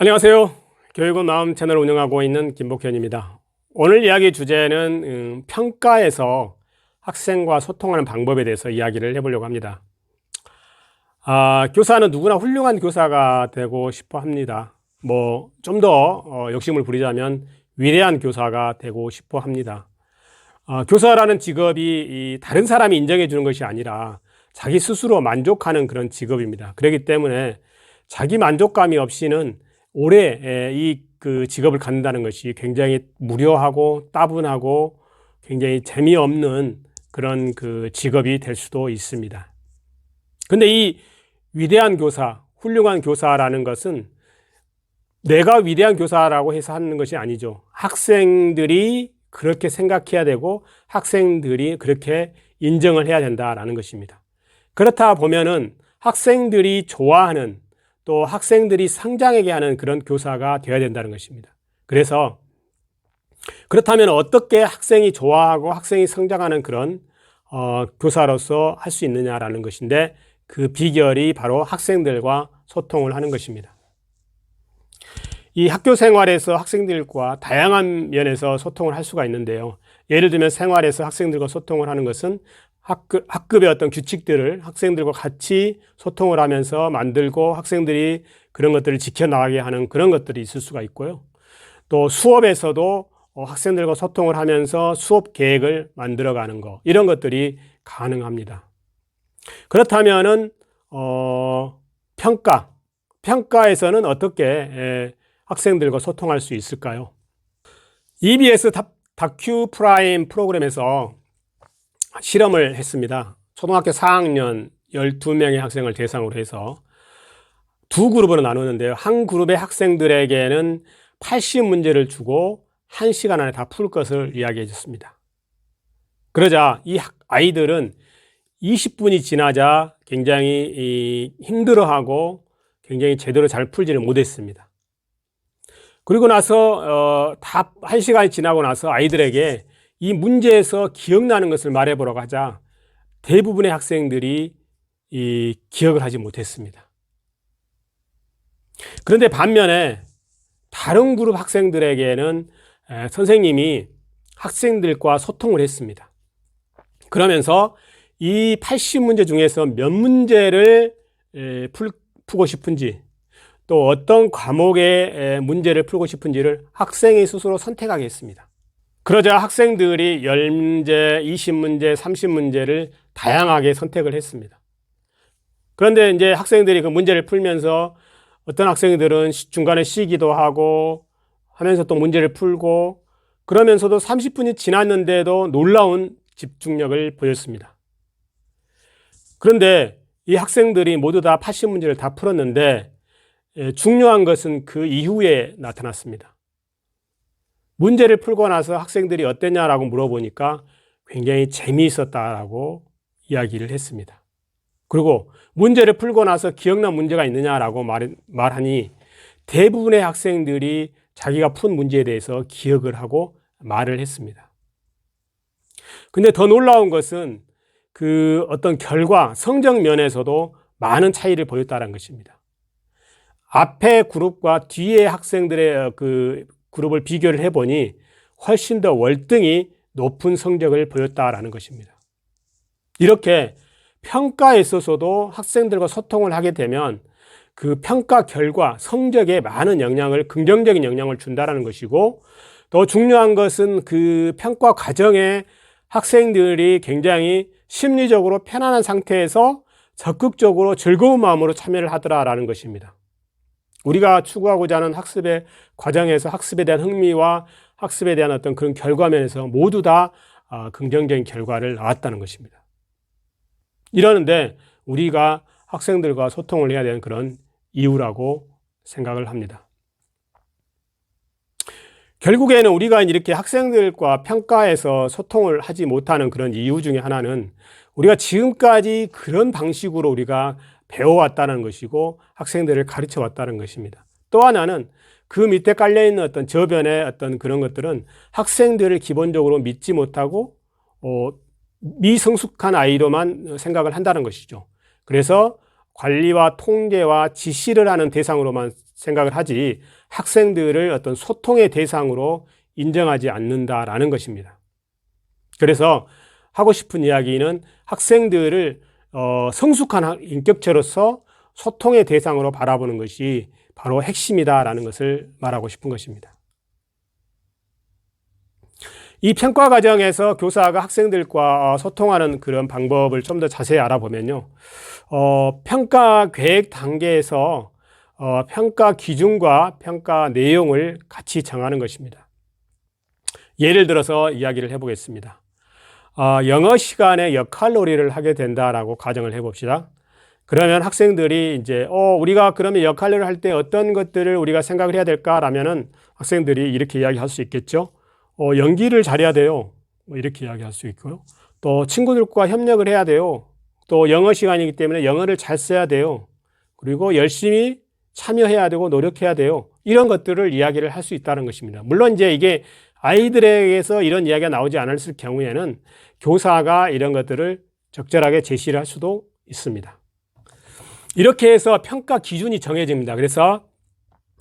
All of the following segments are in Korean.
안녕하세요. 교육은 마음 채널을 운영하고 있는 김복현입니다. 오늘 이야기 주제는 음, 평가에서 학생과 소통하는 방법에 대해서 이야기를 해보려고 합니다. 아, 교사는 누구나 훌륭한 교사가 되고 싶어 합니다. 뭐, 좀더 어, 욕심을 부리자면 위대한 교사가 되고 싶어 합니다. 아, 교사라는 직업이 이 다른 사람이 인정해 주는 것이 아니라 자기 스스로 만족하는 그런 직업입니다. 그렇기 때문에 자기 만족감이 없이는 오래 이 그 직업을 갖는다는 것이 굉장히 무료하고 따분하고 굉장히 재미없는 그런 그 직업이 될 수도 있습니다. 근데 이 위대한 교사, 훌륭한 교사라는 것은 내가 위대한 교사라고 해서 하는 것이 아니죠. 학생들이 그렇게 생각해야 되고 학생들이 그렇게 인정을 해야 된다라는 것입니다. 그렇다 보면은 학생들이 좋아하는 또 학생들이 성장하게 하는 그런 교사가 되어야 된다는 것입니다. 그래서 그렇다면 어떻게 학생이 좋아하고 학생이 성장하는 그런 어, 교사로서 할 수 있느냐라는 것인데 그 비결이 바로 학생들과 소통을 하는 것입니다. 이 학교 생활에서 학생들과 다양한 면에서 소통을 할 수가 있는데요. 예를 들면 생활에서 학생들과 소통을 하는 것은 학급, 학급의 어떤 규칙들을 학생들과 같이 소통을 하면서 만들고 학생들이 그런 것들을 지켜나가게 하는 그런 것들이 있을 수가 있고요. 또 수업에서도 어, 학생들과 소통을 하면서 수업 계획을 만들어가는 것 이런 것들이 가능합니다. 그렇다면은 어, 평가 평가에서는 어떻게 에, 학생들과 소통할 수 있을까요? EBS 다큐 프라임 프로그램에서 실험을 했습니다. 초등학교 4학년 12명의 학생을 대상으로 해서 두 그룹으로 나누는데요. 한 그룹의 학생들에게는 80문제를 주고 1시간 안에 다 풀 것을 이야기해 줬습니다. 그러자 이 아이들은 20분이 지나자 굉장히 힘들어하고 굉장히 제대로 잘 풀지를 못했습니다. 그리고 나서 어, 다 1시간이 지나고 나서 아이들에게 이 문제에서 기억나는 것을 말해보라고 하자 대부분의 학생들이 이 기억을 하지 못했습니다. 그런데 반면에 다른 그룹 학생들에게는 선생님이 학생들과 소통을 했습니다. 그러면서 이 80문제 중에서 몇 문제를 풀, 풀고 싶은지 또 어떤 과목의 문제를 풀고 싶은지를 학생이 스스로 선택하게 했습니다. 그러자 학생들이 10문제, 20문제, 30문제를 다양하게 선택을 했습니다. 그런데 이제 학생들이 그 문제를 풀면서 어떤 학생들은 중간에 쉬기도 하고 하면서 또 문제를 풀고 그러면서도 30분이 지났는데도 놀라운 집중력을 보였습니다. 그런데 이 학생들이 모두 다 80문제를 다 풀었는데 예, 중요한 것은 그 이후에 나타났습니다. 문제를 풀고 나서 학생들이 어땠냐라고 물어보니까 굉장히 재미있었다라고 이야기를 했습니다. 그리고 문제를 풀고 나서 기억난 문제가 있느냐라고 말, 말하니 대부분의 학생들이 자기가 푼 문제에 대해서 기억을 하고 말을 했습니다. 근데 더 놀라운 것은 그 어떤 결과, 성적 면에서도 많은 차이를 보였다는 것입니다. 앞에 그룹과 뒤에 학생들의 그 그룹을 비교를 해보니 훨씬 더 월등히 높은 성적을 보였다라는 것입니다. 이렇게 평가에 있어서도 학생들과 소통을 하게 되면 그 평가 결과 성적에 많은 영향을 긍정적인 영향을 준다라는 것이고 더 중요한 것은 그 평가 과정에 학생들이 굉장히 심리적으로 편안한 상태에서 적극적으로 즐거운 마음으로 참여를 하더라라는 것입니다. 우리가 추구하고자 하는 학습의 과정에서 학습에 대한 흥미와 학습에 대한 어떤 그런 결과면에서 모두 다 아, 긍정적인 결과를 나왔다는 것입니다. 이러는데 우리가 학생들과 소통을 해야 되는 그런 이유라고 생각을 합니다. 결국에는 우리가 이렇게 학생들과 평가에서 소통을 하지 못하는 그런 이유 중에 하나는 우리가 지금까지 그런 방식으로 우리가 배워왔다는 것이고 학생들을 가르쳐 왔다는 것입니다. 또 하나는 그 밑에 깔려있는 어떤 저변의 어떤 그런 것들은 학생들을 기본적으로 믿지 못하고, 어, 미성숙한 아이로만 생각을 한다는 것이죠. 그래서 관리와 통제와 지시를 하는 대상으로만 생각을 하지 학생들을 어떤 소통의 대상으로 인정하지 않는다라는 것입니다. 그래서 하고 싶은 이야기는 학생들을 어, 성숙한 인격체로서 소통의 대상으로 바라보는 것이 바로 핵심이다라는 것을 말하고 싶은 것입니다. 이 평가 과정에서 교사가 학생들과 어, 소통하는 그런 방법을 좀 더 자세히 알아보면요. 어, 평가 계획 단계에서 어, 평가 기준과 평가 내용을 같이 정하는 것입니다. 예를 들어서 이야기를 해보겠습니다. 어, 영어 시간에 역할놀이를 하게 된다라고 가정을 해봅시다. 그러면 학생들이 이제 어 우리가 그러면 역할을 할 때 어떤 것들을 우리가 생각을 해야 될까라면은 학생들이 이렇게 이야기할 수 있겠죠. 어 연기를 잘해야 돼요. 뭐 이렇게 이야기할 수 있고요. 또 친구들과 협력을 해야 돼요. 또 영어 시간이기 때문에 영어를 잘 써야 돼요. 그리고 열심히 참여해야 되고 노력해야 돼요. 이런 것들을 이야기를 할 수 있다는 것입니다. 물론 이제 이게 아이들에게서 이런 이야기가 나오지 않았을 경우에는 교사가 이런 것들을 적절하게 제시를 할 수도 있습니다. 이렇게 해서 평가 기준이 정해집니다. 그래서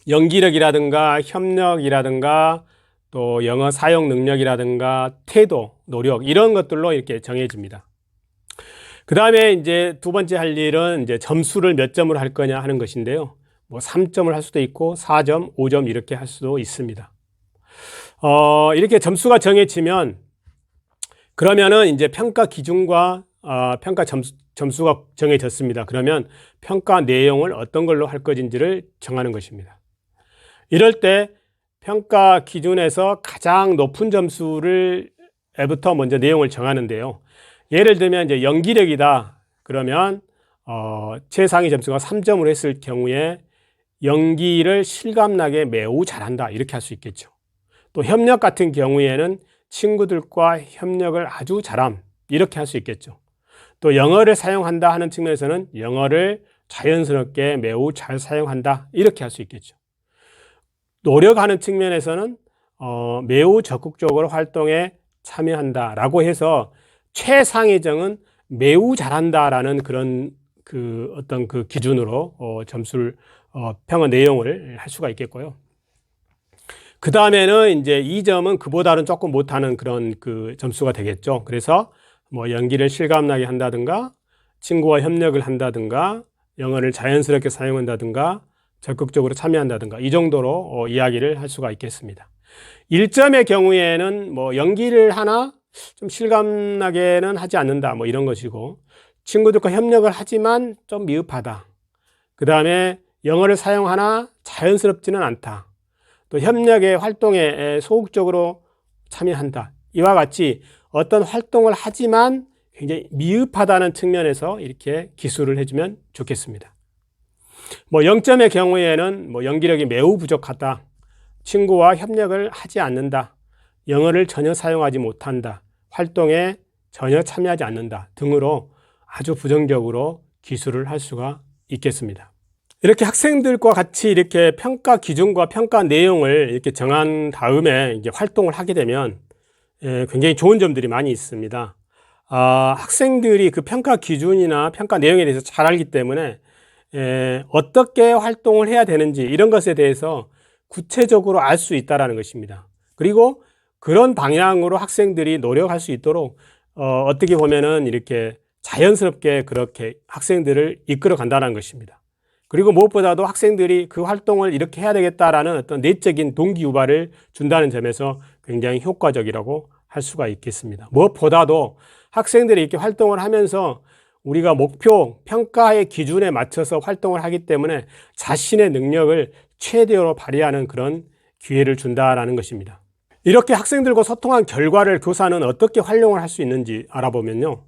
연기력이라든가 협력이라든가 또 영어 사용 능력이라든가 태도, 노력 이런 것들로 이렇게 정해집니다. 그 다음에 이제 두 번째 할 일은 이제 점수를 몇 점으로 할 거냐 하는 것인데요. 뭐 3점을 할 수도 있고 4점, 5점 이렇게 할 수도 있습니다. 어, 이렇게 점수가 정해지면 그러면은 이제 평가 기준과 어, 평가 점수, 점수가 정해졌습니다. 그러면 평가 내용을 어떤 걸로 할 것인지를 정하는 것입니다. 이럴 때 평가 기준에서 가장 높은 점수를 에부터 먼저 내용을 정하는데요. 예를 들면 이제 연기력이다. 그러면 어, 최상위 점수가 3점으로 했을 경우에 연기를 실감나게 매우 잘한다. 이렇게 할 수 있겠죠. 또 협력 같은 경우에는 친구들과 협력을 아주 잘함. 이렇게 할 수 있겠죠. 또 영어를 사용한다 하는 측면에서는 영어를 자연스럽게 매우 잘 사용한다. 이렇게 할 수 있겠죠. 노력하는 측면에서는 어, 매우 적극적으로 활동에 참여한다라고 해서 최상위정은 매우 잘한다라는 그런 그 어떤 그 기준으로 어, 점수를 어, 평어 내용을 할 수가 있겠고요. 그 다음에는 이제 이 점은 그보다는 조금 못하는 그런 그 점수가 되겠죠. 그래서 뭐 연기를 실감나게 한다든가 친구와 협력을 한다든가 영어를 자연스럽게 사용한다든가 적극적으로 참여한다든가 이 정도로 어, 이야기를 할 수가 있겠습니다. 1점의 경우에는 뭐 연기를 하나 좀 실감나게는 하지 않는다 뭐 이런 것이고 친구들과 협력을 하지만 좀 미흡하다. 그 다음에 영어를 사용하나 자연스럽지는 않다. 또 협력의 활동에 소극적으로 참여한다. 이와 같이 어떤 활동을 하지만 굉장히 미흡하다는 측면에서 이렇게 기술을 해주면 좋겠습니다. 뭐 0점의 경우에는 뭐 연기력이 매우 부족하다. 친구와 협력을 하지 않는다. 영어를 전혀 사용하지 못한다. 활동에 전혀 참여하지 않는다. 등으로 아주 부정적으로 기술을 할 수가 있겠습니다. 이렇게 학생들과 같이 이렇게 평가 기준과 평가 내용을 이렇게 정한 다음에 이제 활동을 하게 되면 예, 굉장히 좋은 점들이 많이 있습니다. 아, 학생들이 그 평가 기준이나 평가 내용에 대해서 잘 알기 때문에 예, 어떻게 활동을 해야 되는지 이런 것에 대해서 구체적으로 알 수 있다는 것입니다. 그리고 그런 방향으로 학생들이 노력할 수 있도록 어, 어떻게 보면은 이렇게 자연스럽게 그렇게 학생들을 이끌어 간다는 것입니다. 그리고 무엇보다도 학생들이 그 활동을 이렇게 해야 되겠다라는 어떤 내적인 동기유발을 준다는 점에서 굉장히 효과적이라고 할 수가 있겠습니다. 무엇보다도 학생들이 이렇게 활동을 하면서 우리가 목표, 평가의 기준에 맞춰서 활동을 하기 때문에 자신의 능력을 최대로 발휘하는 그런 기회를 준다라는 것입니다. 이렇게 학생들과 소통한 결과를 교사는 어떻게 활용을 할 수 있는지 알아보면요.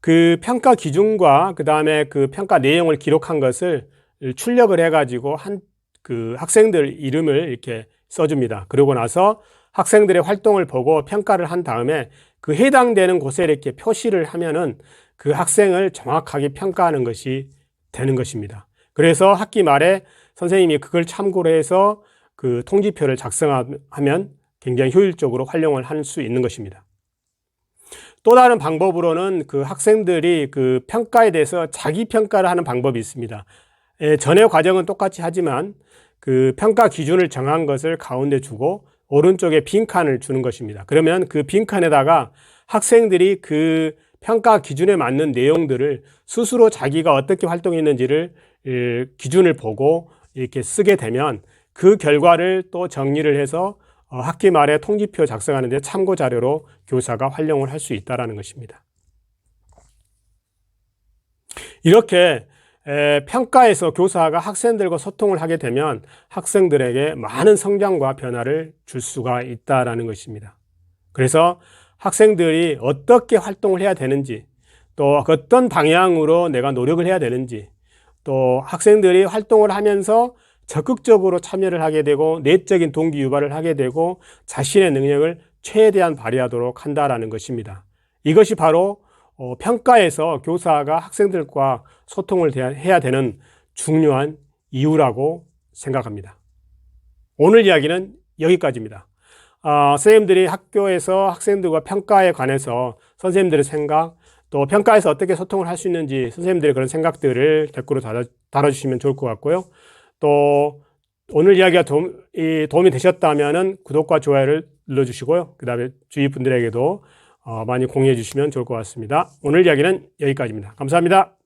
그 평가 기준과 그 다음에 그 평가 내용을 기록한 것을 출력을 해가지고 한 그 학생들 이름을 이렇게 써줍니다. 그러고 나서 학생들의 활동을 보고 평가를 한 다음에 그 해당되는 곳에 이렇게 표시를 하면은 그 학생을 정확하게 평가하는 것이 되는 것입니다. 그래서 학기 말에 선생님이 그걸 참고로 해서 그 통지표를 작성하면 굉장히 효율적으로 활용을 할 수 있는 것입니다. 또 다른 방법으로는 그 학생들이 그 평가에 대해서 자기 평가를 하는 방법이 있습니다. 예, 전의 과정은 똑같이 하지만 그 평가 기준을 정한 것을 가운데 주고 오른쪽에 빈 칸을 주는 것입니다. 그러면 그 빈 칸에다가 학생들이 그 평가 기준에 맞는 내용들을 스스로 자기가 어떻게 활동했는지를 예, 기준을 보고 이렇게 쓰게 되면 그 결과를 또 정리를 해서 어, 학기 말에 통지표 작성하는데 참고 자료로 교사가 활용을 할 수 있다라는 것입니다. 이렇게 에, 평가에서 교사가 학생들과 소통을 하게 되면 학생들에게 많은 성장과 변화를 줄 수가 있다라는 것입니다. 그래서 학생들이 어떻게 활동을 해야 되는지 또 어떤 방향으로 내가 노력을 해야 되는지 또 학생들이 활동을 하면서 적극적으로 참여를 하게 되고 내적인 동기 유발을 하게 되고 자신의 능력을 최대한 발휘하도록 한다라는 것입니다. 이것이 바로 어, 평가에서 교사가 학생들과 소통을 해야 되는 중요한 이유라고 생각합니다. 오늘 이야기는 여기까지입니다. 어, 선생님들이 학교에서 학생들과 평가에 관해서 선생님들의 생각, 또 평가에서 어떻게 소통을 할 수 있는지 선생님들의 그런 생각들을 댓글로 달아, 달아주시면 좋을 것 같고요. 또 오늘 이야기가 도움, 이, 도움이 되셨다면 구독과 좋아요를 눌러주시고요. 그 다음에 주위 분들에게도 어, 많이 공유해 주시면 좋을 것 같습니다. 오늘 이야기는 여기까지입니다. 감사합니다.